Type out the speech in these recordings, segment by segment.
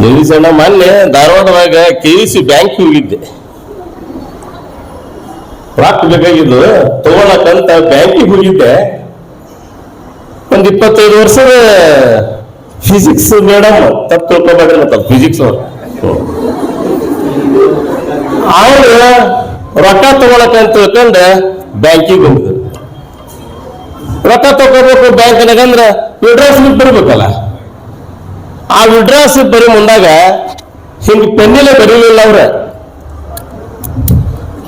ಜಗದೀಶಣ್ಣ ಮೊನ್ನೆ ಧಾರವಾಡದಾಗ K E C bank ಹೋಗಿದ್ದೆ ರೊಕ್ಕ ಬೇಕಾಗಿದ್ದು ತಗೊಳಕಂತ ಬ್ಯಾಂಕಿಗೆ ಹೋಗಿದ್ದೆ ಒಂದ್ ಇಪ್ಪತ್ತೈದು ವರ್ಷದ ಫಿಸಿಕ್ಸ್ ಮೇಡಮ್ ತಪ್ಪು ತಿಳ್ಕೊಬೇಡ್ರಿ ಮತ್ತ ಫಿಸಿಕ್ಸ್ ಅವ್ರು. ಅವ್ರು ರೊಕ್ಕ ತಗೊಳಕಂತ ತಿಳ್ಕೊಂಡ ಬ್ಯಾಂಕಿಗೆ ಹೋಗಿದ್ರು ರೊಕ್ಕ ತಗೋಬೇಕು ಬ್ಯಾಂಕ್ ಅಂದ್ರೆ ವಿಡ್ರಾ ಸ್ಲಿಪ್ ಬರ್ಬೇಕಲ್ಲ. ಆ ವಿಡ್ರಾಸ್ ಬರೀ ಮುಂದಾಗ ಹಿಂಗೆ ಪೆನ್ನಿಲೆ ಬರೀಲಿಲ್ಲ ಅವ್ರ.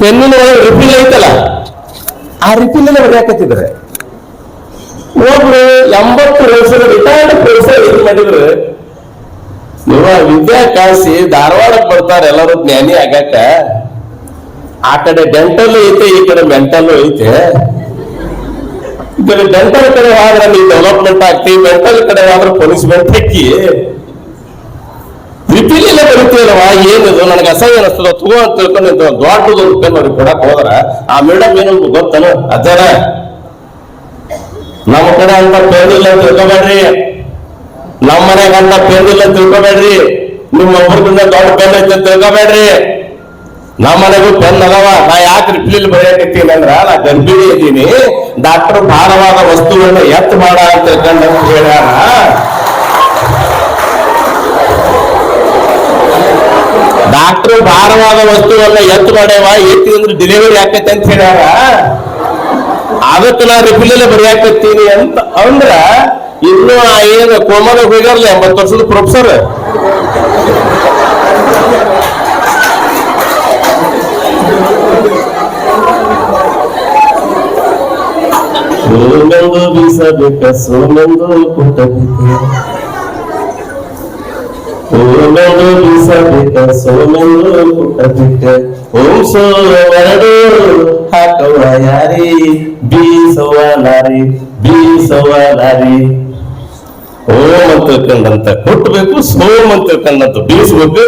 ಪೆನ್ನಿನ ಒಳಗೆ ರಿಫಿಲ್ ಐತಲ್ಲ, ಆ ರಿಫಿಲ್ ಬರೆಯಾಕತ್ತಿದ್ರೆ ಒಬ್ರು ಎಂಬತ್ತು ವರ್ಷದ ರಿಟೈರ್ಡ್ ಪ್ರೊಫೆಸರ್ ಏನ್ ಮಾಡಿದ್ರು? ಇವ ವಿದ್ಯಾ ಕಾಸಿ ಧಾರವಾಡಕ್ಕೆ ಬರ್ತಾರೆ ಎಲ್ಲರೂ ಜ್ಞಾನಿ ಆಗಾಕ ಆ ಕಡೆ ಡೆಂಟಲ್ ಐತೆ, ಈ ಕಡೆ ಮೆಂಟಲ್ ಐತೆ. ಕಡೆ ಡೆಂಟಲ್ ಕಡೆ ಹೋದ್ರೆ ನೀವು ಡೆವಲಪ್ಮೆಂಟ್ ಆಗ್ತಿ ಮೆಂಟಲ್ ಕಡೆ ಹೋದ್ರೆ ಪೊಲೀಸ್ಮೆಂಟ್ ಹಾಕಿ ರಿಪೀಲಿಲ್ಲ ಬರುತ್ತೇನವ ಏನಿದು? ನನಗೆ ಅಸಹ್ಯ ಅನಿಸ್ತದ? ತಗೋ ಅಂತ ತಿಳ್ಕೊಂಡು ದೊಡ್ಡದು ಪೆನ್ ಅವ್ರಿಗೆ ಕೊಡಕ್ ಹೋದ್ರ ಆ ಮೇಡಮ್ ಏನು ಗೊತ್ತನು? ಅದರ ನಮ್ಮ ಕಡೆ ಅಂತ ಪೇರಿಲ್ಲ ಅಂತ ತಿಳ್ಕೊಬೇಡ್ರಿ. ನಮ್ಮ ಮನೆಗೆ ಅಂತ ಪೇರಿಲ್ಲ ಅಂತ ತಿಳ್ಕೊಬೇಡ್ರಿ. ನಿಮ್ಮ ಒಬ್ಬರಿಂದ ದೊಡ್ಡ ಪೇರ್ ಐತೆ ತಿಳ್ಕೊಬೇಡ್ರಿ. ನಮ್ಮ ಮನೆಗೂ ಪೆನ್ ಅದಾವ ನಾ ಯಾಕೆ ರಿಪ್ಲಿಲ್ ಬರೆಯಕತ್ತೀನಿ ಅಂದ್ರ, ನಾ ಗರ್ಭಿಣಿ ಇದ್ದೀನಿ. ಡಾಕ್ಟರ್ ಭಾರವಾದ ವಸ್ತುಗಳನ್ನ ಎತ್ತು ಮಾಡ ಅಂತ ತಿಳ್ಕೊಂಡ ಹೇಳ್ಯಾರ. ಡಾಕ್ಟರ್ ಭಾರವಾದ ವಸ್ತುವನ್ನ ಎತ್ತು ಮಾಡ್ಯಾವ ಎತ್ತಿ ಅಂದ್ರೆ ಡೆಲಿವರಿ ಆಕೈತೆ ಅಂತ ಹೇಳ್ಯಾರ. ಅದಕ್ಕೆ ನಾ ರಿಪ್ಲಿಲ್ ಬರೆಯಾಕತ್ತೀನಿ ಅಂತ ಅಂದ್ರ, ಇನ್ನು ಆ ಏನು ಕೋಮದಾಗ ಹೋಗ್ಯಾರಲ್ಲ ಎಂಬತ್ತು ವರ್ಷದ ಪ್ರೊಫೆಸರ್. ಸೋಮೆಂದು ಬೀಸಬೇಕ ಸೋಮೆಂದು ಕುಟ್ಟಬೇಕ ಸೋಮೆಂದು ಬೀಸಬೇಕ ಸೋಮೆಂದು ಕುಟ್ಟಬೇಕ ಓಂ ಸೋಮರಡು ಹಾಕವ ಯಾರಿ? ಬೀಸವ ನಾರಿ ಬೀಸವ ನಾರಿ ಓಂ ಅಂತ ತಿಳ್ಕೊಂಡಂತ ಕೊಟ್ಟಬೇಕು ಸೋಮ್ ಅಂತ ತಿಳ್ಕೊಂಡಂತ ಬೀಸ್ಬೇಕು.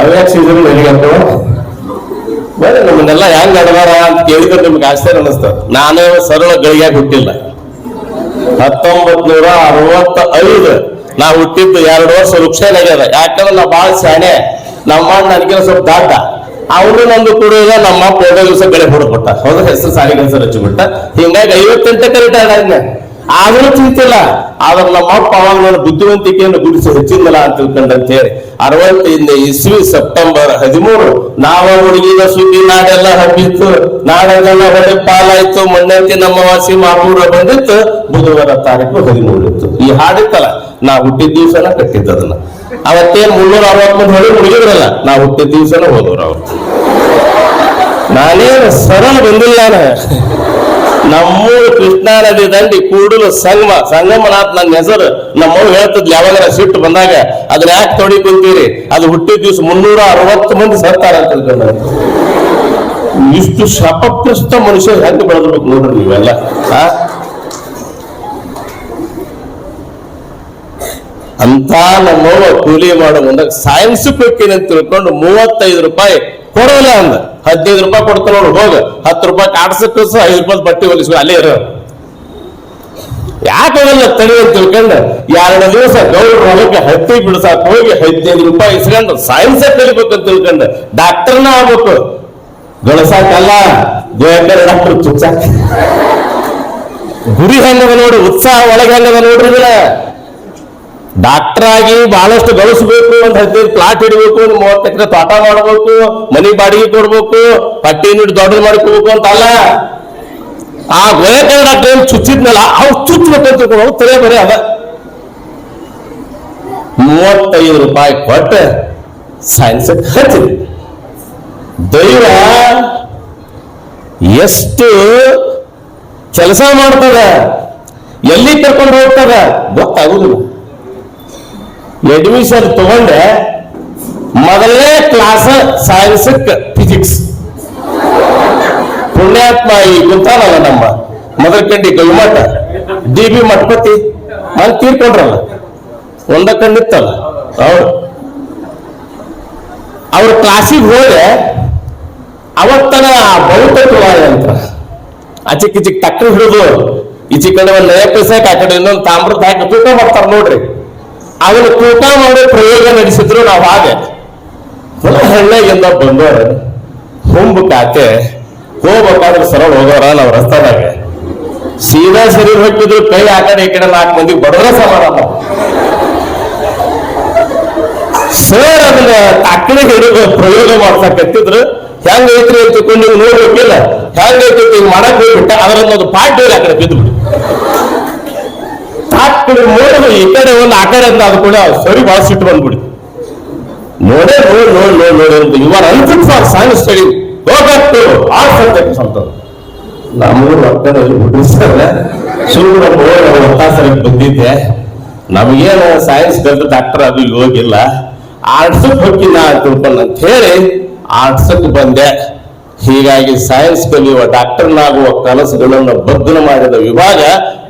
ಅವ್ಯಾಕ ಸೀಸನ್ ನನಗಂತವ ಬೇರೆ ನಮ್ಮನ್ನೆಲ್ಲ ಹೆಂಗ್ ಅಡವಾರ ಅಂತ ಕೇಳಿದ್ರೆ ನಿಮ್ಗೆ ಆಶ್ಚರ್ಯ ಅನಿಸ್ತದೆ ನಾನೇ ಸರಳ ಗಳಿಗೆ ಹುಟ್ಟಿಲ್ಲ. ಹತ್ತೊಂಬತ್ ನೂರ ಅರವತ್ತ ಐದು ನಾ ಹುಟ್ಟಿದ್ದು ಎರಡು ವರ್ಷ ವೃಕ್ಷನಾಗ್ಯದ. ಯಾಕಂದ್ರೆ ನಾ ಬಾಳ ಶಾಣೆ. ನಮ್ಮ ನನಗೆ ಸ್ವಲ್ಪ ದಾಟ ಅವನು ನಂದು ಕುಡಿಯೋದ ನಮ್ಮ ಒಂದೇ ದಿವಸ ಗಳಿ ಹೊಡ್ಬಿಟ್ಟ ಹೌದ್ರ ಹೆಸರು ಸಾರಿಗೆ ಹೆಸರು ಹಚ್ಚಿಬಿಟ್ಟ ಹಿಂಗಾಗಿ ಐವತ್ತೆಂಟಕ್ಕೆ ರಿಟೈರ್ಡ್ ಆದ್ನೆ ಆದ್ರೂ ಚಿಂತಿಲ್ಲ ಆದ್ರೆ ನಮ್ಮ ಅಪ್ಪ ಅವಾಗ ನನ್ನ ಬುದ್ಧಿವಂತಿಕೆಯನ್ನು ಗುಡಿಸಿ ಹೆಚ್ಚಿಂದಲ್ಲ ಅಂತ ತಿಳ್ಕೊಂಡಂತ ಹೇಳಿ, ಅರವತ್ತೈದನೇ ಇಸ್ವಿ ಸೆಪ್ಟೆಂಬರ್ ಹದಿಮೂರು, ನಾವ ಹುಡುಗಿದ ಸುದ್ದಿ ನಾಡೆಲ್ಲ ಹಬ್ಬಿತ್ತು ನಾಡೆಲ್ಲ ಹೊಡೆ ಪಾಲಾಯ್ತು ಮೊನ್ನೆಂತಿ ನಮ್ಮ ವಾಸಿ ಮಾಪೂರ ಬಂದಿತ್ತು, ಬುಧವಾರ ತಾರೀಕು ಹದಿಮೂರು ಇತ್ತು ಈ ಹಾಡಿತ್ತಲ್ಲ, ನಾ ಹುಟ್ಟಿದ ದಿವಸನ ಕಟ್ಟಿದ್ದ ಅದನ್ನ ಅವತ್ತೇನ್ ಮುನ್ನೂರ ಅರವತ್ಮೂರು ಹೊಡೆ ಹುಡುಗಿದ್ರಲ್ಲ ನಾ ಹುಟ್ಟಿದ ದಿವಸನ ಹೋದವ್ರು ಅವ್ರು. ನಾನೇನು ಸರಳ ಬಂದಿಲ್ಲ ನಮ್ಮೂರು ಕೃಷ್ಣಾ ನದಿ ದಂಡಿ ಕೂಡಲು ಸಂಗಮ ಸಂಗಮನಾಥ್ ನನ್ನ ಹೆಸರು ನಮ್ಮವ್ರು ಹೇಳ್ತದ್ ಯಾವಾಗ ಸಿಟ್ಟು ಬಂದಾಗ. ಅದನ್ನ ಯಾಕೆ ತೊಡಿ ಕುಂತೀರಿ? ಅದು ಹುಟ್ಟಿದ ದಿವಸ ಮುನ್ನೂರ ಅರವತ್ತು ಮಂದಿ ಸರ್ಕಾರ ಅಂತ ಇಷ್ಟು ಶಪಗ್ರಸ್ತ ಮನುಷ್ಯ ಹೆಂಗ್ ಬೆಳೆದ್ಬೇಕು ನೋಡ್ರಿ ನೀವೆಲ್ಲ? ಅಂತ ನಮ್ಮವ್ವ ಕೂಲಿ ಮಾಡೋ ಮುಂದಾಗ ಸೈನ್ಸ್ ಕೊಟ್ಟಿನಿ ತಿಳ್ಕೊಂಡು ಮೂವತ್ತೈದು ರೂಪಾಯಿ ಕೊಡೋಲ್ಲ ಅಂದ. ಹದಿನೈದು ರೂಪಾಯಿ ಕೊಡ್ತಾರ ನೋಡು, ಹೋಗ. ಹತ್ತು ರೂಪಾಯಿ ಕಾಡ್ಸಕ್ಕೆ ಐದು ರೂಪಾಯಿ ಬಟ್ಟೆ ಹೊಲಿಸ್ ಅಲ್ಲೇ ಇರೋ. ಯಾಕೆ ಹೋಗಲ್ಲ ತಡಿ ಅಂತ ತಿಳ್ಕೊಂಡು. ಎರಡು ದಿವಸ ಗೌಡ್ರ ಹೊಲಕ್ಕೆ ಹತ್ತಿ ಬಿಡ್ಸಾಕ್ ಹೋಗಿ ಹದಿನೈದು ರೂಪಾಯಿ ಇಸ್ಕೊಂಡು ಸೈನ್ಸ್ ಕಲಿಬೇಕು ಅಂತ ತಿಳ್ಕೊಂಡು. ಡಾಕ್ಟರ್ನ ಆಗ್ಬೇಕು. ಗಳಸಾಕಲ್ಲ. ಗೋಯಕರ್ ಡಾಕ್ಟರ್ ಚುಚ್ಚಾಕ. ಗುರಿ ಹೆಂಗದ ನೋಡಿ, ಉತ್ಸಾಹ ಒಳಗೆ ಹೆಂಗದ ನೋಡ್ರಿ ಡಾಕ್ಟರ್ ಆಗಿ ಬಹಳಷ್ಟು ಗಳಿಸ್ಬೇಕು ಒಂದ್ ಹದಿನೈದು ಪ್ಲಾಟ್ ಇಡಬೇಕು ಒಂದು ಮೂವತ್ತು ಎಕರೆ ತೋಟ ಮಾಡಬೇಕು, ಮನಿ ಬಾಡಿಗೆ ಕೊಡ್ಬೇಕು, ಪಟ್ಟಿ ನೀಡಿ ದೊಡ್ಡದು ಮಾಡ್ಕೋಬೇಕು ಅಂತ ಅಲ್ಲ. ಆ ಗೋಯಕರ ಡಾಕ್ಟರ್ ಏನ್ ಚುಚ್ಚಿದ್ನಲ್ಲ ಅವ್ ಚುಚ್ಚಬೇಕಂತ ತಲೆ ಬರೀ ಅದ. ಮೂವತ್ತೈದು ರೂಪಾಯಿ ಕೊಟ್ಟು ಸೈನ್ಸ್ ಹಚ್ಚಿದೆ ದೈವ ಎಷ್ಟು ಕೆಲಸ ಮಾಡ್ತದ ಎಲ್ಲಿ ಕರ್ಕೊಂಡು ಹೋಗ್ತದ ಗೊತ್ತಾಗುದಿಲ್ಲ. ಅಡ್ಮಿಷನ್ ತಗೊಂಡೆ ಮೊದಲನೇ ಕ್ಲಾಸ್ ಸೈನ್ಸ್ ಫಿಸಿಕ್ಸ್ ಪುಣ್ಯಾತ್ಮ ಈ ಕುಂತಾನಲ್ಲ ನಮ್ಮ ಮೊದಲಕಂಡಿ ಗವಿಮಠ ಡಿ ಬಿ ಮಠಪತಿ ಅಲ್ಲಿ ತೀರ್ಕೊಂಡ್ರಲ್ಲ. ಒಂದ ಕಂಡಿತ್ತಲ್ಲ ಅವ್ರು ಅವ್ರ ಕ್ಲಾಸಿಗೆ ಹೋದ್ರೆ ಅವತ್ತನ ಬಹುತತ್ವ ಅಂತ ಆಚಿಕ್ ಇಚಿಕ್ ಟಕ್ಕರ್ ಹಿಡಿದು ಈಚೆ ಕಡೆ ಒಂದು ನಯ ಪೈಸೆ ಆ ಕಡೆ ಇನ್ನೊಂದು ತಾಮ್ರದ ಹಾಕಿ ತೂಕ ಮಾಡ್ತಾರ ನೋಡ್ರಿ. ಅವನು ಕೂಟ ಮಾಡಿ ಪ್ರಯೋಗ ನಡೆಸಿದ್ರು ನಾವು ಹಾಗೆ. ಹಳ್ಳಿಯಿಂದ ಬಂದವರು. ಹೊಂಬು ಕಾತೆ ಹೋಗ್ಬೇಕಾದ್ರೆ ಸರಳ ಹೋಗೋರ ನಾವು ರಸ್ತಾದಾಗ ಸೀದಾ ಸರಿ ಹೊಟ್ಟಿದ್ರು ಕೈ ಆಕಡೆ ಕಡೆ ಈ ಕಡೆ ನಾಲ್ಕು ಮಂದಿ ಬಡದ್ರ ಸಮಾನ ಸರ್ ಅದನ್ನ ತಕ್ಕಡಿ ಹಿಡಿದು ಪ್ರಯೋಗ ಮಾಡ್ಸಕತ್ತಿದ್ರು. ಹೆಂಗ್ ಐತ್ರಿ ಅಂತ ನೀವು ನೋಡ್ಬೇಕಿಲ್ಲ. ಹೆಂಗ್ ಐತಿ ಹಿಂಗ್ ಮಾಡಕ್ ಹೋಗ್ಬಿಟ್ಟ. ಅದರಲ್ಲಿ ಒಂದು ಪಾಟ್ ಆ ಕಡೆ ಬಿದ್ದು ಬಿಡಿ ತಾತ್ಕಡೆ ನೋಡಿದ್ರು ಈ ಕಡೆ ಒಂದು, ಆ ಕಡೆ ಅಂತ ಅದು ಕೂಡ ಸರಿ ಭಾಳ ಸಿಟ್ಟು ಬಂದ್ಬಿಡಿ. ನೋಡೇ, ನೋಡಿ ನೋಡಿ ನೋಡಿ ನೋಡಿ ಅಂತ ಇವರ್ ಅನ್ಫಿಟ್ ಫಾರ್ ಸೈನ್ಸ್ ಸ್ಟಡಿ ಹೋಗಟ್ಟು ಆ ಸಬ್ಜೆಕ್ಟ್ ಅಂತ ನಮಗೂ ಮಕ್ಕಳಲ್ಲಿ ಬಿಡಿಸ್ತಾರೆ ಸುಮ್ಮನೆ ನಮ್ಮ ಒತ್ತಾಸರಿಗೆ ಬಂದಿದ್ದೆ. ನಮಗೇನು ಸೈನ್ಸ್ ಕಲಿತು ಡಾಕ್ಟರ್ ಅದು ಹೋಗಿಲ್ಲ. ಆರ್ಟ್ಸಕ್ಕೆ ಹೋಗಿ ನಾ ತಿಳ್ಕೊಂಡು ಅಂತ ಹೇಳಿ ಆರ್ಟ್ಸಕ್ಕೆ ಬಂದೆ. ಹೀಗಾಗಿ ಸೈನ್ಸ್ ಕಲಿಯುವ ಡಾಕ್ಟರ್ನಾಗುವ ಕನಸುಗಳನ್ನು ಬಗ್ಗನ ಮಾಡಿದ ವಿಭಾಗ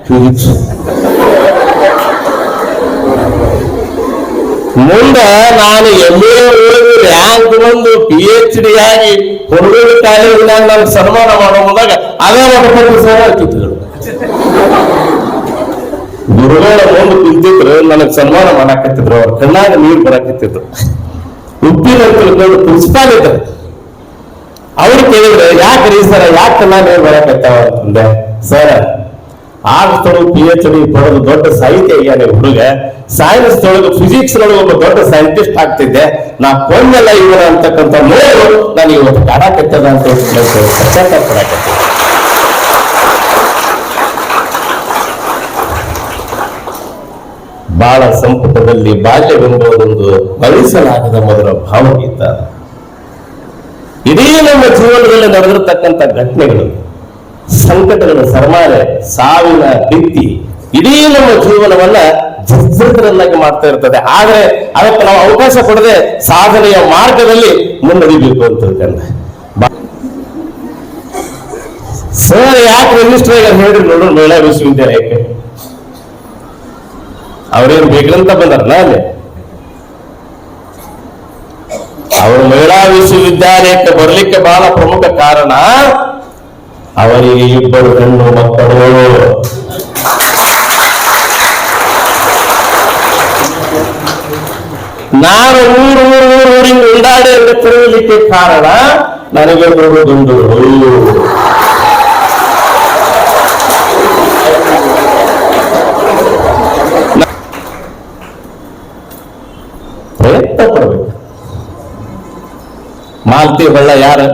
ಫಿಸಿಕ್ಸ್ ಮುಂದೆ ನಾನು ಎಂ ಎ ಓದಿ ರ್ಯಾಂಕ್ ಬಂದು ಪಿ ಎಚ್ ಡಿ ಆಗಿ ಹೊರಗಡೆ ಕಾಲೇಜಿನಾಗ ನಾನು ಸನ್ಮಾನ ಮಾಡೋ ಮುಂದಾಗ ಅದೇ ಮಾಡ್ಕೊಂಡು ಸರ್ ಕಿತ್ತುಗಳು ಗುರುಗಳ ಮುಂದೆ ಕುಂತಿದ್ರು, ನನಗೆ ಸನ್ಮಾನ ಮಾಡಾಕತ್ತಿದ್ರು. ಅವ್ರ ಕಣ್ಣಾಗ ನೀರು ಬರಾಕತ್ತಿದ್ರು ಉಪ್ಪಿನ ತಿಳ್ಕೊಂಡು ಪ್ರಿನ್ಸಿಪಾಲ್ ಇದ್ರು ಅವ್ರು ಕೇಳಿದ್ರೆ, ಯಾಕೆ ರೀ ಸರ್, ಯಾಕೆ ಕಣ್ಣಾಗ ನೀರು ಬರಾಕತ್ತಾವ ಅಂತಂದೆ. Sir arts P H D ಪಡೆದು ದೊಡ್ಡ ಸಾಹಿತ್ಯ ಆಗ್ಯಾನೆ ಹುಡುಗ. ಸೈನ್ಸ್ ತೊಳೆದು ಫಿಸಿಕ್ಸ್ ನೊಳಗೆ ಒಬ್ಬ ದೊಡ್ಡ ಸೈಂಟಿಸ್ಟ್ ಆಗ್ತಿದ್ದೆ. ನಾ ಕೊನ್ನೆಲ್ಲ ಇವರ ಅಂತಕ್ಕಂಥ ನೋವು ನಾನು ಇವತ್ತು ಕಾಡಾಕತ್ತದ ಅಂತ ಪಶ್ಚಾತ್ತಾಪ ಬಾಳ ಸಂಪುಟದಲ್ಲಿ ಬಾಲ್ಯವೆಂಬುದೊಂದು ಬಳಿಸಲಾಗದ ಮೊದಲ ಭಾವಗೀತ. ಇಡೀ ನಮ್ಮ ಜೀವನದಲ್ಲಿ ನಡೆದಿರತಕ್ಕಂಥ ಘಟನೆಗಳು. ಸಂಕಟಗಳ ಸರಮಾಲೆ, ಸಾವಿನ ಭಿತ್ತಿ ಇಡೀ ನಮ್ಮ ಜೀವನವನ್ನ ಜರ್ಜರನ್ನಾಗಿ ಮಾಡ್ತಾ ಇರ್ತದೆ. ಆದ್ರೆ ಅದಕ್ಕೆ ನಾವು ಅವಕಾಶ ಕೊಡದೆ ಸಾಧನೆಯ ಮಾರ್ಗದಲ್ಲಿ ಮುನ್ನಡಿಬೇಕು ಅಂತ ಸರ್ ಯಾಕೆ ರಿಜಿಸ್ಟರ್ ಆಗಿ ಹೇಳ್ರಿ ನೋಡು, ಮಹಿಳಾ ವಿಶ್ವವಿದ್ಯಾಲಯಕ್ಕೆ? ಅವ್ರೇನ್ ಬೇಕಂತ ಬಂದಾರಲ್ಲ ಅಲ್ಲಿ? ಅವರು ಮಹಿಳಾ ವಿಶ್ವವಿದ್ಯಾಲಯಕ್ಕೆ ಬರಲಿಕ್ಕೆ ಬಹಳ ಪ್ರಮುಖ ಕಾರಣ ಅವರಿಗೆ ಇಬ್ಬರು ಹೆಣ್ಣು ಮಕ್ಕಳು ನಾನು ಊರು ಊರು ಊರು ಊರಿಗೆ ಉಂಡಾಡಿ ಅಂತ ತಿರುಗಲಿಕ್ಕೆ ಕಾರಣ ನನಗೆ ಮೂರು ಗಂಡುಗಳು ಪ್ರಯತ್ನ ಪಡಬೇಕು ಮಾಲ್ತಿ ಹೊಳ್ಳ ಯಾರು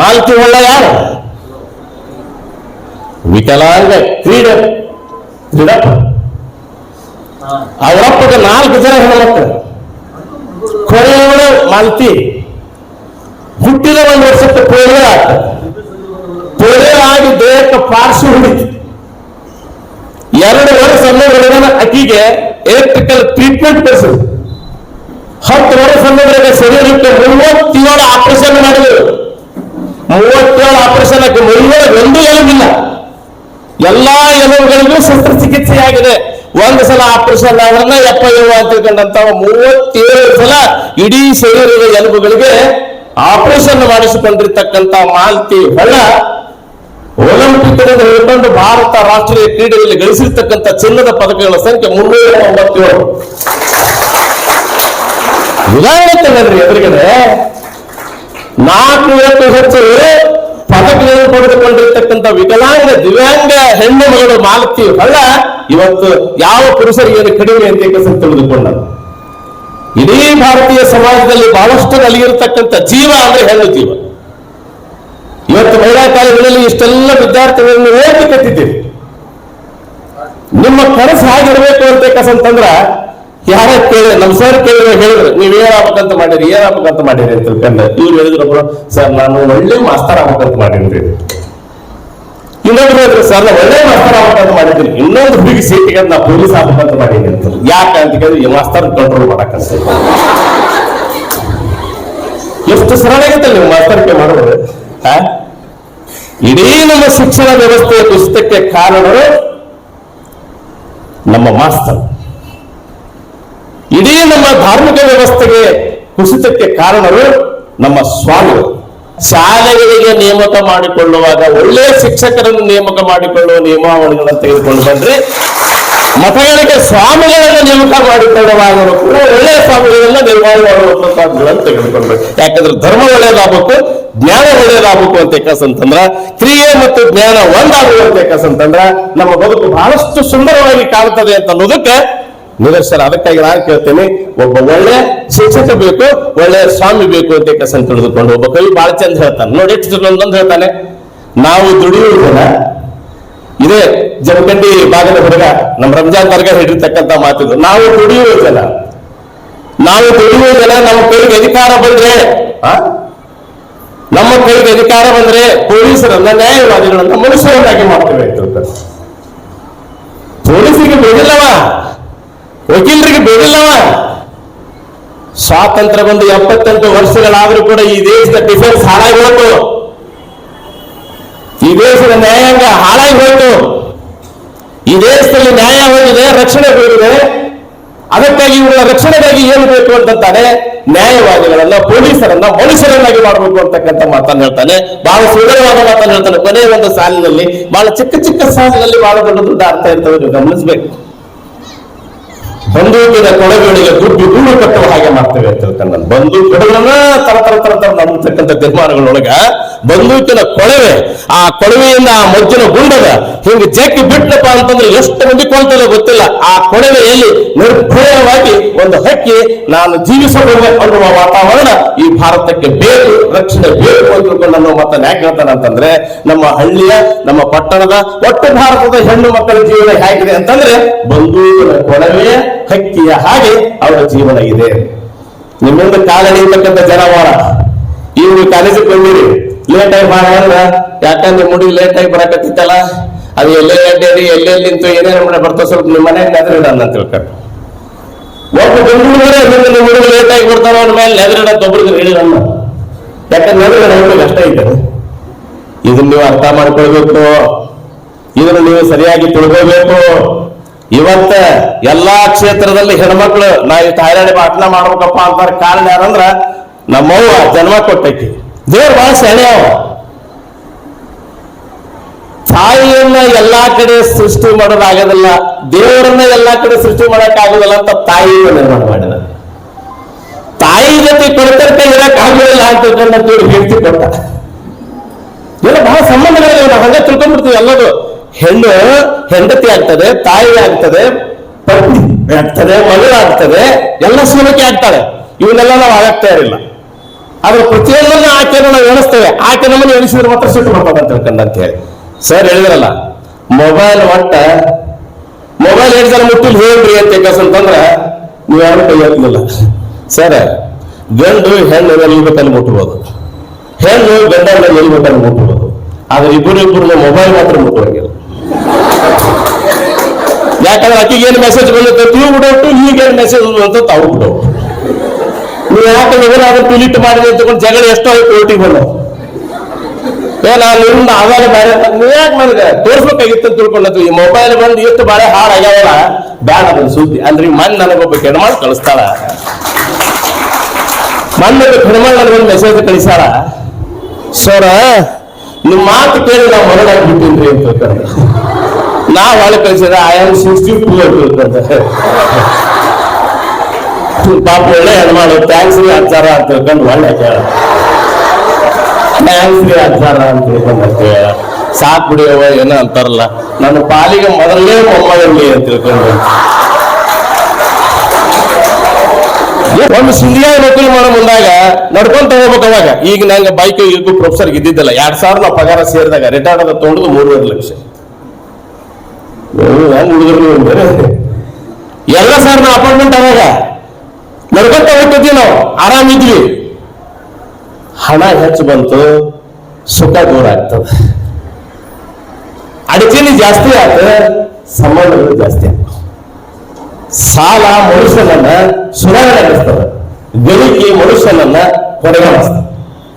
ಮಾಲ್ತಿ ಹೊಳ್ಳ ಯಾರು? ವಿಕಲಾಂಗ ಕ್ರೀಡೆ ಕ್ರೀಡಪ್ಪ ಅವರಪ್ಪಗೆ ನಾಲ್ಕು ಜನ ಹೆಣ್ಮಕ್ಳು. ಕೊನೆಯವಳು ಮಾಲ್ತಿ. ಹುಟ್ಟಿದ ಒಂದು ವರ್ಷಕ್ಕೆ ಪೋಲಿಯೋ ಆತ ಪೋಲಿಯೋ ಆಗಿ ದೇಹಕ್ಕೆ ಪಾರ್ಶ್ವ ಹಿಡಿತು. ಎರಡು ವರ್ಷ ಅನ್ನೋದ್ರೊಳಗನ ಅಕ್ಕಿಗೆ ಎಲೆಕ್ಟ್ರಿಕಲ್ ಟ್ರೀಟ್ಮೆಂಟ್ ಕೊಡಿಸಿದ್ರು. ಹತ್ತು ವರ್ಷ ಅನ್ನೋದ್ರಾಗ ಶರೀರಕ್ಕೆ ಮೂವತ್ತೇಳು ಆಪರೇಷನ್ ಮಾಡಿದ್ರು ಮೂವತ್ತೇಳು ಆಪರೇಷನ್ ಆಗಿ ಮೈಯೊಳಗೆ ಒಂದೂ ಎಲುಬಿಲ್ಲ ಎಲ್ಲಾ ಎಲುಬುಗಳಿಗೂ ಶಸ್ತ್ರಚಿಕಿತ್ಸೆಯಾಗಿದೆ ಒಂದು ಸಲ ಆಪರೇಷನ್ ಆದ್ರನ್ನ ಎಪ್ಪ ಯವ್ವ ಅಂತ ತಿಳ್ಕೊಂಡಂತ ಮೂವತ್ತೇಳು ಸಲ ಇಡೀ ಶರೀರದ ಎಲುಬುಗಳಿಗೆ ಆಪರೇಷನ್ ಮಾಡಿಸಿಕೊಂಡಿರ್ತಕ್ಕಂತ ಮಾಲ್ತಿ ಹೊಳ್ಳ ಒಲಿಂಪಿಕ್ ಹಿಡ್ಕೊಂಡು ಭಾರತ ರಾಷ್ಟ್ರೀಯ ಕ್ರೀಡೆಯಲ್ಲಿ ಗಳಿಸಿರ್ತಕ್ಕಂಥ ಚಿನ್ನದ ಪದಕಗಳ ಸಂಖ್ಯೆ ಮುನ್ನೂರ ಒಂಬತ್ತೇಳು ಉದಾಹರಣೆ ತಗೊಂಡ್ರಿ ಎದುರುಗಡೆ ನಾಲ್ಕು ಹೆಚ್ಚು ಪದಕಗಳನ್ನು ಪಡೆದುಕೊಂಡಿರ್ತಕ್ಕಂಥ ವಿಕಲಾಂಗ ದಿವ್ಯಾಂಗ ಹೆಣ್ಣು ಮಗಳು ಮಾಲತಿ ಹೊಳ್ಳ ಇವತ್ತು ಯಾವ ಪುರುಷರಿಗೇನು ಕಡಿಮೆ ಅಂತ ಕೆಲಸ ತಿಳಿದುಕೊಂಡ ಇಡೀ ಭಾರತೀಯ ಸಮಾಜದಲ್ಲಿ ಬಹಳಷ್ಟು ನಲಿಗಿರ್ತಕ್ಕಂಥ ಜೀವ ಅಂದ್ರೆ ಹೆಣ್ಣು ಜೀವ. ಇವತ್ತು ಮಹಿಳಾ ಕಾಲೇಜಿನಲ್ಲಿ ಇಷ್ಟೆಲ್ಲ ವಿದ್ಯಾರ್ಥಿಗಳನ್ನು ಓದಲಿಕ್ಕತ್ತಿದ್ದೀರಿ ನಿಮ್ಮ ಕನಸು ಹಾಗಿರ್ಬೇಕು ಅಂತ ಕಸಂತಂದ್ರ ಯಾರ ಕೇಳಿ, ನಮ್ ಸರ್ ಕೇಳಿದ್ರೆ ಹೇಳಿದ್ರು, ನೀವ್ ಏನಾಗ್ಬೇಕಂತ ಮಾಡಿರಿ ಏನಾಗ್ಬೇಕಂತ ಮಾಡಿರಿ? ಅಂತ ತಿಳ್ಕೊಂಡೆ. ಇವ್ರು ಹೇಳಿದ್ರು ಸರ್ ನಾನು ಒಳ್ಳೆ ಮಾಸ್ತರ್ ಆಗ್ಬೇಕಂತ ಮಾಡಿದ್ರಿ ಇನ್ನೊಬ್ರು ಹೇಳಿದ್ರು ಸರ್ ನಾನು ಒಳ್ಳೆ ಮಾಸ್ತರ್ ಆಗ್ಬೇಕಂತ ಮಾಡಿದ್ರಿ ಇನ್ನೊಂದು ಹುಡುಗಿ ಸೀಟಿಗೆ ನಾ ಪೊಲೀಸ್ ಆಗ್ಬೇಕಂತ ಮಾಡೀನಿ ಅಂತ. ಯಾಕೆ ಅಂತ ಕೇಳಿದ್ರೆ, ಈ ಮಾಸ್ತರ್ ಕಂಟ್ರೋಲ್ ಮಾಡಕ್ಕಂತ. ಎಷ್ಟು ಸರಳ ಆಗೈತೆ ನೀವು ಮಾಸ್ತರಿಕೆ ಮಾಡೋದು? ಇಡೀ ನಮ್ಮ ಶಿಕ್ಷಣ ವ್ಯವಸ್ಥೆಯ ಕುಸಿತಕ್ಕೆ ಕಾರಣರು ನಮ್ಮ ಮಾಸ್ತರ್ ಇಡೀ ನಮ್ಮ ಧಾರ್ಮಿಕ ವ್ಯವಸ್ಥೆಗೆ ಕುಸಿತಕ್ಕೆ ಕಾರಣರು ನಮ್ಮ ಸ್ವಾಮಿಗಳು. ಶಾಲೆಗಳಿಗೆ ನೇಮಕ ಮಾಡಿಕೊಳ್ಳುವಾಗ ಒಳ್ಳೆಯ ಶಿಕ್ಷಕರನ್ನು ನೇಮಕ ಮಾಡಿಕೊಳ್ಳುವ ನಿಯಮಾವಳಿಗಳನ್ನು ತೆಗೆದುಕೊಂಡು ಬಂದ್ರೆ ಮತಗಳಿಗೆ ಸ್ವಾಮಿಗಳನ್ನು ನೇಮಕ ಮಾಡಿಕೊಳ್ಳುವಾಗ ಕೂಡ ಒಳ್ಳೆಯ ಸ್ವಾಮಿಗಳನ್ನ ನಿರ್ಮಾಣ ಮಾಡುವಂತಹಗಳನ್ನು ತೆಗೆದುಕೊಳ್ಬೇಕು ಯಾಕಂದ್ರೆ ಧರ್ಮ ಒಳ್ಳೆಯದಾಗಬೇಕು, ಜ್ಞಾನ ಒಳ್ಳೆಯದಾಗಬೇಕು ಅಂತ ಯಾಕಂತಂದ್ರ ಕ್ರಿಯೆ ಮತ್ತು ಜ್ಞಾನ ಒಂದಾಗುವಂತ ಯಾಕಂತಂದ್ರ ನಮ್ಮ ಬದುಕು ಬಹಳಷ್ಟು ಸುಂದರವಾಗಿ ಕಾಣುತ್ತದೆ ಅಂತ ಅನ್ನೋದಕ್ಕೆ ನಿದರ್ಶನ ಅದಕ್ಕಾಗಿ ನಾನು ಕೇಳ್ತೇನೆ, ಒಬ್ಬ ಒಳ್ಳೆ ಶಿಕ್ಷಕ ಬೇಕು, ಒಳ್ಳೆ ಸ್ವಾಮಿ ಬೇಕು ಅಂತ ಯಾಕಂತ ತಿಳಿದುಕೊಂಡು ಒಬ್ಬ ಕವಿ ಬಹಳ ಚಂದ ಹೇಳ್ತಾನೆ. ನೋಡಿ, ಎಷ್ಟು ಒಂದೊಂದು ಹೇಳ್ತಾನೆ. ನಾವು ದುಡಿಯುವ ಜನ, ಇದೇ ಜಮಖಂಡಿ ಭಾಗದ ಹುಡುಗ, ನಮ್ಮ ರಂಜಾನ್ ದರ್ಗಾ ಹಿಡಿರ್ತಕ್ಕಂಥ ಮಾತಿದು ನಾವು ದುಡಿಯುವ ಜನ. ನಾವು ದುಡಿಯುವ ಜನ, ನಮ್ಮ ಕೈಗೆ ಅಧಿಕಾರ ಬಂದ್ರೆ? ನಮ್ಮ ಕೈಗೆ ಅಧಿಕಾರ ಬಂದ್ರೆ ಪೊಲೀಸರನ್ನ, ನ್ಯಾಯವಾದಿಗಳನ್ನ ಮನುಷ್ಯರನ್ನಾಗಿ ಮಾಡ್ತೇವೆ. ಪೊಲೀಸರಿಗೆ ಬೇಡಿಲ್ಲವ ವಕೀಲರಿಗೆ ಬೇಡಿಲ್ಲವ. ಸ್ವಾತಂತ್ರ್ಯ ಬಂದು ಎಪ್ಪತ್ತೆಂಟು ವರ್ಷಗಳಾದ್ರೂ ಕೂಡ ಈ ದೇಶದ ಡಿಫೆನ್ಸ್ ಹಾಳಾಗಿ ಹೋಯ್ತು. ಈ ದೇಶದ ನ್ಯಾಯಾಂಗ ಹಾಳಾಗಿ ಹೋಯ್ತು. ಈ ದೇಶದಲ್ಲಿ ನ್ಯಾಯ ಹೋಗಿದೆ, ರಕ್ಷಣೆ ಹೋಗಿದೆ. ಅದಕ್ಕಾಗಿ ಇವುಗಳ ರಕ್ಷಣೆಗಾಗಿ ಏನು ಬೇಕು ಅಂತಂತಾನೆ, ನ್ಯಾಯವಾದಿಗಳನ್ನ, ಪೊಲೀಸರನ್ನ ಮನುಷ್ಯರನ್ನಾಗಿ ಮಾಡಬೇಕು ಅಂತಕ್ಕಂಥ ಮಾತನ್ನು ಹೇಳ್ತಾನೆ. ಬಹಳ ಸುಂದರವಾದ ಮಾತನ್ನು ಹೇಳ್ತಾನೆ. ಕೊನೆಯ ಒಂದು ಸಾಲಿನಲ್ಲಿ ಬಹಳ ಚಿಕ್ಕ ಚಿಕ್ಕ ಸಾಲಿನಲ್ಲಿ ಬಹಳ ದೊಡ್ಡ ದೊಡ್ಡ ಅರ್ಥ ಇರ್ತವೆ. ನೀವು ಗಮನಿಸಬೇಕು. ಬಂದೂಕಿನ ಕೊಳಗಳಿಗೆ ದುಡ್ಡು ಗೂಡು ಕಟ್ಟುವ ಹಾಗೆ ಮಾಡ್ತೇವೆ ಅಂತ ಹೇಳ್ತಾನೆ ನಾನು ಬಂದೂಕಗಳನ್ನ ತರ ತರ ತರ ತರ ನಂಬತಕ್ಕಂಥ ತೀರ್ಮಾನಗಳೊಳಗ ಬಂದೂಕಿನ ಕೊಳವೆ, ಆ ಕೊಳವೆಯಿಂದ ಆ ಮಜ್ಜಿನ ಗುಂಡದ ಹಿಂಗೆ ಜಕ್ಕಿ ಬಿಟ್ಲಪ್ಪ ಅಂತಂದ್ರೆ ಎಷ್ಟು ಮಂದಿ ಕೊಂತದ ಗೊತ್ತಿಲ್ಲ. ಆ ಕೊಳವೆಯಲ್ಲಿ ನಿರ್ಭಯವಾಗಿ ಒಂದು ಹಕ್ಕಿ ನಾನು ಜೀವಿಸಬಹುದು ಅನ್ನುವ ವಾತಾವರಣ ಈ ಭಾರತಕ್ಕೆ ಬೇಕು, ರಕ್ಷಣೆ ಬೇಕು ಅಂತ ಅನ್ನೋ ಮಾತನ್ನ ಯಾಕೆ ಹೇಳ್ತಾನೆ ಅಂತಂದ್ರೆ ನಮ್ಮ ಹಳ್ಳಿಯ, ನಮ್ಮ ಪಟ್ಟಣದ, ಒಟ್ಟು ಭಾರತದ ಹೆಣ್ಣು ಮಕ್ಕಳ ಜೀವನ ಹೇಗಿದೆ ಅಂತಂದ್ರೆ ಬಂದೂಕಿನ ಕೊಳವೆಯ ಹಕ್ಕಿಯ ಹಾಗೆ ಅವರ ಜೀವನ ಇದೆ. ನಿಮ್ಮಿಂದ ಕಾಲಡಿರ್ತಕ್ಕಂಥ ಜನವಾರ ಈಗ ನೀವು ಕಾಲೇಜಿಗೆ ಬಂದಿರಿ ಲೇಟ್ ಆಗಿ ಅಂದ್ರ, ಯಾಕಂದ್ರೆ ಮುಡಿ ಹುಡುಗಿ ಲೇಟ್ ಆಗಿ ಬರಕತ್ತಿತ್ತಲ್ಲ? ಅದು ಎಲ್ಲೇ ಅಡ್ಡೇರಿ ಎಲ್ಲೆಲ್ಲಿ ನಿಂತು ಏನೇನು ಮಾಡಿ ಬರ್ತಾವ ಸ್ವಲ್ಪ ನಿಮ್ಮ ಮನೆಗೆ ನೆದರಿಡಲ್ಲ ಅಂತ ತಿಳ್ಕೊಂಡು ಒಬ್ಬ ಬೆಂಗಳೂರು ನಿಮ್ಮ ನಿಮ್ಮ ಹುಡುಗ ಲೇಟ್ ಆಗಿ ಬರ್ತಾರ ಅವ್ರ ಮೇಲೆ ನೆದರಿಡಂತ ಒಬ್ರಿಗೆ ಹೇಳಿರಲ್ಲ ಯಾಕಂದ್ರೆ ನೆದರಿಡ ಹುಡುಗ ಅಷ್ಟೇ ಇದ್ದಾರೆ ಇದನ್ನ ನೀವು ಅರ್ಥ ಮಾಡ್ಕೊಳ್ಬೇಕು. ಇದನ್ನು ನೀವು ಸರಿಯಾಗಿ ತಿಳ್ಕೋಬೇಕು ಇವತ್ತ ಎಲ್ಲಾ ಕ್ಷೇತ್ರದಲ್ಲಿ ಹೆಣ್ಮಕ್ಳು, ನಾ ಇಷ್ಟು ಹೈರಾಣಿ ಭಾಷಣ ಮಾಡ್ಬೇಕಪ್ಪ ಅಂತಾರ ಕಾರಣ ಯಾರಂದ್ರ ನಮ್ಮವ್ವ ಜನ್ಮ ಕೊಟ್ಟೈತಿ. ದೇವ್ರ ಬಹಳ ಸೆಳೆ ಅವ. ತಾಯಿಯನ್ನ ಎಲ್ಲಾ ಕಡೆ ಸೃಷ್ಟಿ ಮಾಡೋದಾಗದಿಲ್ಲ ದೇವರನ್ನ ಎಲ್ಲಾ ಕಡೆ ಸೃಷ್ಟಿ ಮಾಡಕ್ ಆಗೋದಿಲ್ಲ ಅಂತ ತಾಯಿಯ ನಿರ್ಮಾಣ ಮಾಡಿದ. ತಾಯಿ ಜೊತೆ ಕೊಡ್ತರ್ಕ ಇರಕ್ ಆಗೋದಿಲ್ಲ ಅಂತ ಹೇಳ್ತಿ ಕೊಟ್ಟ ಎಲ್ಲ ಬಹಳ ಸಂಬಂಧಗಳಿವೆ ನಾವು ಹಂಗೆ ತಿಳ್ಕೊಂಡ್ಬಿಡ್ತೀವಿ ಎಲ್ಲದು ಹೆಣ್ಣು ಹೆಂಡತಿ ಆಗ್ತದೆ, ತಾಯಿ ಆಗ್ತದೆ, ಪತ್ನಿ ಆಗ್ತದೆ ಮಗಳಾಗ್ತದೆ ಎಲ್ಲ ಸೂಲಕ್ಕೆ ಆಗ್ತಾಳೆ ಇವನ್ನೆಲ್ಲ ನಾವು ಆಗ್ತಾ ಇರಲಿಲ್ಲ ಆದ್ರೆ ಪ್ರತಿಯೊಂದನ್ನು ಆಕೆಯನ್ನು ನಾವು ಎಣಿಸ್ತೇವೆ. ಆಕೆ ನಮ್ಮನ್ನು ಎಣಿಸಿದ್ರೆ ಮಾತ್ರ ಸಿಟ್ಟು ಬರ್ತದೆ ಅಂತ ಹೇಳಿ. ಸರ್ ಹೇಳಿದ್ರಲ್ಲ, ಮೊಬೈಲ್ ಒಟ್ಟ, ಮೊಬೈಲ್ ಹೇಳಿದ್ರೆ ಮುಟ್ಟಿಲ್ ಹೇಳ್ರಿ ಅಂತ ಅಂತಂದ್ರೆ, ನೀವು ಯಾರು ಕೈ ಹಾಕ್ಲಿಲ್ಲ ಸರ್, ಗಂಡು ಹೆಣ್ಣು ಎಲ್ಲಿಬೇಕಲ್ಲಿ ಮುಟ್ಟಬಹುದು ಹೆಣ್ಣು ಗಂಡ ಎಲ್ಲಿಬೇಕಲ್ಲಿ ಮುಟ್ಟಬಹುದು ಆದ್ರೆ ಇಬ್ಬರು ಇಬ್ಬರು ಮೊಬೈಲ್ ಮಾತ್ರ ಮುಟ್ಟುವಂಗಿಲ್ಲ ಯಾಕಂದ್ರೆ ಆಕಿಗೆ ಏನು ಮೆಸೇಜ್ ಬಂದಿತ್ತು? ನೀವು ಬಿಡೋಟು ಈಗೇನು ಮೆಸೇಜ್ ಅಂತ ತಾವು ಬಿಡೋರು ನೀವು ಯಾಕೆ ಏನಾದ್ರೂ ಡಿಲೀಟ್ ಮಾಡಿದೆ? ಅಂತಕೊಂಡು ಜಗಳ ಎಷ್ಟೋ ಆಯ್ತು ಓಟಿಗೆ ಬಂದವು ಏ, ನಾನು ನಿಮ್ದು ಆಮೇಲೆ ಬೇರೆ ಯಾಕೆ ನನಗೆ ತೋರಿಸ್ಬೇಕಾಗಿತ್ತು ಅಂತ ತಿಳ್ಕೊಂಡದ್ದು. ಈ ಮೊಬೈಲ್ ಬಂದು ಎಷ್ಟು ಬಾಳೆ ಹಾಳು ಆಗ್ಯಾವಲ್ಲ ಬ್ಯಾಡ ಅದನ್ನ ಸುದ್ದಿ. ಅಂದ್ರೆ ಈ ಮನ್ ನನಗೊಬ್ಬ ಕೆಡಮಾಡ್ ಕಳಿಸ್ತಾಳ. ಮೊನ್ನೆ ಹೆಣ್ಮಳ್ ನನಗೊಂದು ಮೆಸೇಜ್ ಕಳಿಸಾಳ ಸರ ನಿಮ್ಮ ಮಾತು ಕೇಳಿ ನಾವು ಹೊರಡಾಗಿ ಬಿಟ್ಟಿನ್ರಿ ಅಂತ ತಿಳ್ಕೊಂಡು ನಾ ಒಳಗೆ ಕಳಿಸಿದ ಐ ಆಮ್ ಸಿಕ್ಸ್ಟಿ ಟೂ ಅಂತ. ಪಾಪ ಒಳ್ಳೆ ಹೆಣ್ಮಾಡು ಥ್ಯಾಂಕ್ಸ್ ರೀ ಅಜ್ಜಾರ ಅಂತ ತಿಳ್ಕೊಂಡು ಒಳ್ಳೆ ಕೇಳ. ಥ್ಯಾಂಕ್ಸ್ ರೀ ಅಜ್ಜಾರ ಅಂತ ತಿಳ್ಕೊಂಡು ಕೇಳ. ಸಾಕ್ ಬಿಡಿಯವ ಏನೋ ಅಂತಾರಲ್ಲ. ನನ್ನ ಪಾಲಿಗೆ ಮೊದಲನೇ ಮೊಮ್ಮಗಲ್ಲಿ ಅಂತ ತಿಳ್ಕೊಂಡು. ಒಂದು ಸಿಂಧಿಯಾ ನೌಕರಿ ಮಾಡೋ ಮುಂದಾಗ ನಡ್ಕೊಂತ ಹೋಗ್ಬೇಕು ಅವಾಗ. ಈಗ ನಂಗೆ ಬೈಕ್ ಈಗ ಪ್ರೊಫೆಸರ್ ಇದ್ದಿದ್ದಲ್ಲ. ಎರಡ್ ಸಾವಿರ ನಾವು ಪಗಾರ ಸೇರಿದಾಗ ರಿಟೈರ್ಡ್ ಆದ ತೊಗೊಂಡು ಮೂರುವರೆ ಲಕ್ಷ. ನೀವು ಹೆಂಗ್ ಹುಡುಗರು ಅಂದ್ರೆ ಎಲ್ಲ ಸರ್ ನಾ ಅಪಾರ್ಟ್ಮೆಂಟ್ ಅವಾಗ ನಡ್ಕೊಂತ ಹೋಗ್ತಿದ್ವಿ ನಾವು ಆರಾಮಿದ್ವಿ ಹಣ ಹೆಚ್ಚು ಬಂತು, ಸುಖ ದೂರ ಆಗ್ತದೆ. ಅಡಚಣೆ ಜಾಸ್ತಿ ಆತ ಸಂಬಂಧಗಳು ಜಾಸ್ತಿ ಆಗ್ತವೆ. ಸಾಲ ಮನುಷ್ಯನನ್ನ ಸುಧಾರಣೆಗೊಳಿಸ್ತದೆ ಗಳಿಕೆ ಮನುಷ್ಯನನ್ನ ಹೊರಗಣಿಸ್ತದೆ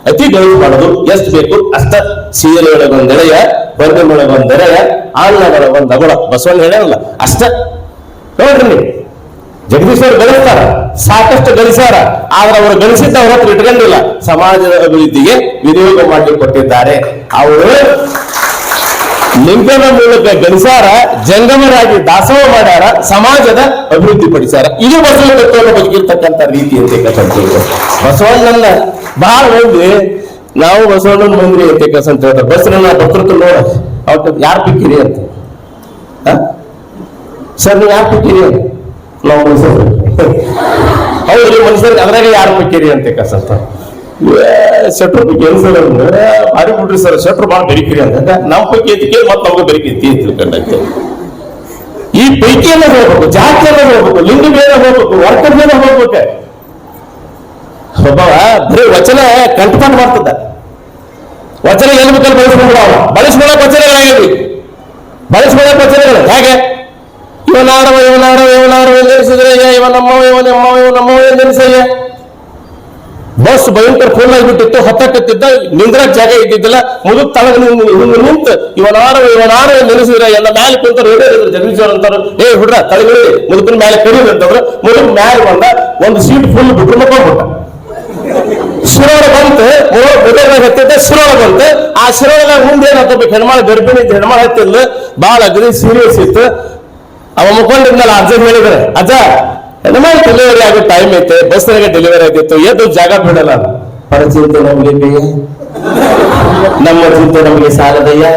ಅತಿ ಗೌರವ ಮಾಡೋದು ಎಷ್ಟು ಬೇಕು ಅಷ್ಟ ಸೀರೆಯೊಳಗೊಂದೆಳೆಯ ಒಳಗೊಂದೆಳೆಯ ಒಂದ್ ದೆರೆಯ ಅನ್ನದೊಳಗೊಂದು ಅಗುಳ ಬಸವಣ್ಣ ಹೇಳಲ್ಲ ಅಷ್ಟ. ನೋಡ್ರಿ ಜಗದೀಶ್ವರ ಗಳಿಸ್ತಾರ, ಸಾಕಷ್ಟು ಗಳಿಸ್ಯಾರ, ಆದ್ರೆ ಅವರು ಗಳಿಸಿದ್ದ ಅವ್ರ ಹತ್ರ ಇಟ್ಕೊಂಡಿಲ್ಲ. ಸಮಾಜದ ಅಭಿವೃದ್ಧಿಗೆ ವಿನಿಯೋಗ ಮಾಡಿ ಕೊಟ್ಟಿದ್ದಾರೆ. ಅವರು ಲಿಂಗನ ಮೂಲಕ ಗಳಿಸಾರ ಜಂಗಮರಾಗಿ ದಾಸೋಹ ಮಾಡ್ಯಾರ, ಸಮಾಜದ ಅಭಿವೃದ್ಧಿ ಪಡಿಸ್ಯಾರ. ಇದು ಬಸವ ತತ್ವವನ್ನು ಬದುಕಿರ್ತಕ್ಕಂಥ ರೀತಿ ಅಂತ ಹೇಳ್ತಾರೆ ಬಸವಣ್ಣನ ಬಹಳ ಮಂದಿ ನಾವು ಬಸವಣ್ಣನ ಮಂದಿ ಅಂತ ಕೆಲಸ ಅಂತ ಹೇಳ್ತಾರೆ. ಬಸವಣ್ಣ ಭಕ್ತರು ನೋಡ ಅವ್ರ ಯಾರು ಪಿಕ್ಕಿರಿ ಅಂತ. ಸರ್, ನೀವು ಯಾರು ಪಿಕ್ಕಿರಿ ಅಂತ? ನಾವು ಹೌದ್ರಿ ಮನುಷ್ಯರಿಗೆ ಅದ್ರಾಗ ಯಾರು ಪಿಕ್ಕಿರಿ ಅಂತ ಕೆಲಸ ಅಂತ ಶೆಟ್ರು ಬಗ್ಗೆ ಏನ್ ಭಾರಿ ಬಿಡ್ರಿ ಸರ್ ಶೆಟ್ರು ಭಾಳ ಬೆರಿಕಿರಿ ಅಂತ ನಮ್ಮ ಪೈಕಿ ಎತ್ತಿಕೆ ಮತ್ತೆ ನಮ್ಗೆ ಬೆರಿಕೈತಿ ತಿಳ್ಕೊಂಡೈತೆ ಈ ಪೈಕಿಯನ್ನ ಹೋಗ್ಬೇಕು ಜಾತಿಯನ್ನ ಹೋಗ್ಬೇಕು ಲಿಂಗ ಮೇಲೆ ಹೋಗ್ಬೇಕು ವರ್ಕರ್ ಮೇಲೆ ಹೋಗ್ಬೇಕು ಒಬ್ಬವ ಬರೀ ವಚನ ಕಂಠಪಾಠ ಮಾಡ್ತದ ವಚನ ಎಲ್ಲಿ ಬೇಕಲ್ಲಿ ಬಳಸ್ಕೊಂಡು ಅವ ಬಳಸ್ಕೊಳ್ಳೋ ವಚನಗಳಾಗಿರ್ಲಿ ಬಳಸ್ಕೊಳ್ಳೋ ವಚನಗಳು ಹೇಗೆ? ಇವನಾರವ ಇವನಾರವ ಇವನಾರವ ನೆನೆಸಿದ್ರೆ ಇವ ನಮ್ಮವ ಇವ ನಮ್ಮವ, ಇವ ಬಸ್ ಭಯಂಕರ ಫೋನ್ ಆಗಿಬಿಟ್ಟಿತ್ತು ಹತ್ತಕ್ಕತ್ತಿದ್ದ, ನಿಂದ್ರಕ್ ಜಾಗ ಇದ್ದಿದ್ದಿಲ್ಲ. ಮುದುಕ್ ತಳಗ ನಿಂತ ಇವನಾರ ಇವನಾರ ನೆನೆಸಿದ್ರೆ ಎಲ್ಲ ಮ್ಯಾಲೆ ಕುಂತ ರೇಡಿಯೋ ಜಗದೀಶ್ ಅವ್ರು ಅಂತಾರ ಏ, ಹುಡ್ರ ತಳಗಿ ಮುದುಕನ ಮ್ಯಾಲೆ ಕರೀರಿ ಅಂತಂದ್ರ ಮುದುಕ್ ಮ್ಯಾಲೆ ಬಂದ, ಒಂದು ಸೀಟ್ ಫುಲ್ ಬಿಟ್ಟು ಮಕ್ಕೊಂಡ್ಬಿಟ್ಟ. ಶಿರೋಳ ಬಂತು ಮುದುಕ ಹತ್ತಿದ್ದ ಶಿರೋಳ ಬಂತು. ಆ ಶಿರೋಳ ಮುಂದೆ ಏನಾಗ್ತಬೇಕು ಹೆಣ್ಮಾಳ ಗರ್ಭಿಣಿ ಹೆಣ್ಮಾಳ ಹತ್ತಿಲ್ಲ ಬಾಳ ಅಗ್ರಿ ಸೀರಿಯಸ್ ಇತ್ತು. ಅವ ಮುಖಂಡ ಅಜ್ಜ ಹೇಳಿದ್ರೆ, ಅಜ್ಜ ಹೆಣ್ಮಾಳ ಡೆಲಿವರಿ ಆಗೋ ಟೈಮ್ ಐತೆ ಬಸ್ನಾಗ ಡೆಲಿವರಿ ಆಗಿತ್ತು. ಎದ್ದು ಜಾಗ ಬಿಡಲ್ಲ. ಪರಚಿಂತೆ ನಮಗೆ ಬೇಯ ನಮ್ಮ ಚಿಂತೆ ನಮಗೆ ಸಾಲದಯ್ಯ.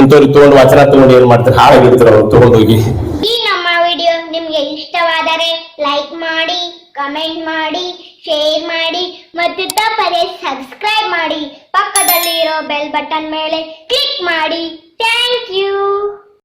ಇಂಥವ್ರಿಗೆ ತಗೊಂಡು ವಚನ ತಗೊಂಡು ಏನ್ ಮಾಡ್ತಾರೆ? ಹಾಳಾಗಿರ್ತಾರೆ ಅವ್ರು ತಗೊಂಡೋಗಿ. ಈ ನಮ್ಮ ವಿಡಿಯೋ ನಿಮಗೆ ಇಷ್ಟವಾದರೆ ಲೈಕ್ ಮಾಡಿ ಕಮೆಂಟ್ ಮಾಡಿ ಶೇರ್ ಮಾಡಿ ಮತ್ತು ತಪ್ಪದೆ ಸಬ್ಸ್ಕ್ರೈಬ್ ಮಾಡಿ. ಪಕ್ಕದಲ್ಲಿ ಇರೋ ಬೆಲ್ ಬಟನ್ ಮೇಲೆ ಕ್ಲಿಕ್ ಮಾಡಿ. Thank you